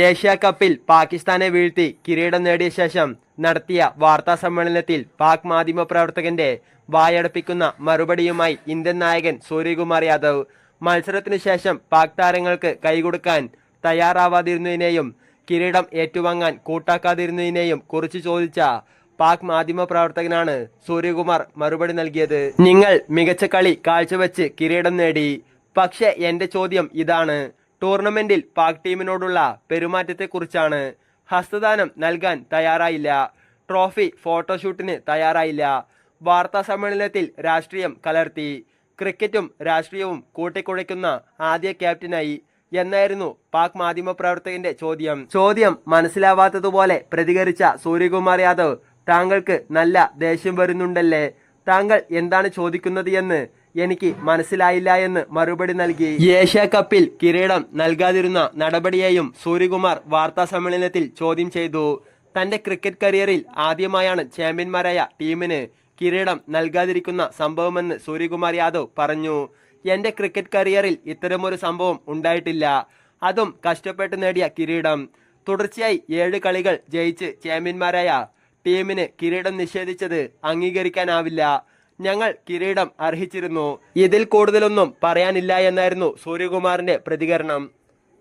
Asia കപ്പിൽ പാകിസ്ഥാനെ വീഴ്ത്തി കിരീടം നേടിയ ശേഷം നടത്തിയ വാർത്താ സമ്മേളനത്തിൽ പാക് മാധ്യമ പ്രവർത്തകന്റെ വായടപ്പിക്കുന്ന മറുപടിയുമായി ഇന്ത്യൻ നായകൻ സൂര്യകുമാർ യാദവ്. മത്സരത്തിനു ശേഷം പാക് താരങ്ങൾക്ക് കൈകൊടുക്കാൻ തയ്യാറാവാതിരുന്നതിനെയും കിരീടം ഏറ്റുവാങ്ങാൻ കൂട്ടാക്കാതിരുന്നതിനെയും കുറിച്ച് ചോദിച്ച പാക് മാധ്യമ പ്രവർത്തകനാണ് സൂര്യകുമാർ മറുപടി നൽകിയത്. നിങ്ങൾ മികച്ച കളി കാഴ്ചവെച്ച് കിരീടം നേടി. പക്ഷെ എന്റെ ചോദ്യം ഇതാണ്. ടൂർണമെന്റിൽ പാക് ടീമിനോടുള്ള പെരുമാറ്റത്തെക്കുറിച്ചാണ് ഹസ്തദാനം നൽകാൻ തയ്യാറായില്ല. ട്രോഫി ഫോട്ടോഷൂട്ടിന് തയ്യാറായില്ല. വാർത്താ സമ്മേളനത്തിൽ രാഷ്ട്രീയം കലർത്തി. ക്രിക്കറ്റും രാഷ്ട്രീയവും കൂട്ടിക്കുഴയ്ക്കുന്ന ആദ്യ ക്യാപ്റ്റനായി എന്നായിരുന്നു പാക് മാധ്യമപ്രവർത്തകന്റെ ചോദ്യം. ചോദ്യം മനസ്സിലാവാത്തതുപോലെ പ്രതികരിച്ച സൂര്യകുമാർ യാദവ് താങ്കൾക്ക് നല്ല ദേഷ്യം വരുന്നുണ്ടല്ലേ? താങ്കൾ എന്താണ് ചോദിക്കുന്നത് എന്ന് എനിക്ക് മനസ്സിലായില്ല എന്ന് മറുപടി നൽകി. ഏഷ്യ കപ്പിൽ കിരീടം നൽകാതിരുന്ന നടപടിയെയും സൂര്യകുമാർ വാർത്താ സമ്മേളനത്തിൽ ചോദ്യം ചെയ്തു. തന്റെ ക്രിക്കറ്റ് കരിയറിൽ ആദ്യമായാണ് ചാമ്പ്യന്മാരായ ടീമിന് കിരീടം നൽകാതിരിക്കുന്ന സംഭവമെന്ന് സൂര്യകുമാർ യാദവ് പറഞ്ഞു. എന്റെ ക്രിക്കറ്റ് കരിയറിൽ ഇത്തരമൊരു സംഭവം ഉണ്ടായിട്ടില്ല. അതും കഷ്ടപ്പെട്ട് നേടിയ കിരീടം. തുടർച്ചയായി ഏഴ് കളികൾ ജയിച്ച് ചാമ്പ്യന്മാരായ ടീമിന് കിരീടം നിഷേധിച്ചത് അംഗീകരിക്കാനാവില്ല. ഞങ്ങൾ കിരീടം അർഹിച്ചിരുന്നു. ഇതിൽ കൂടുതലൊന്നും പറയാനില്ല എന്നായിരുന്നു സൂര്യകുമാറിന്റെ പ്രതികരണം.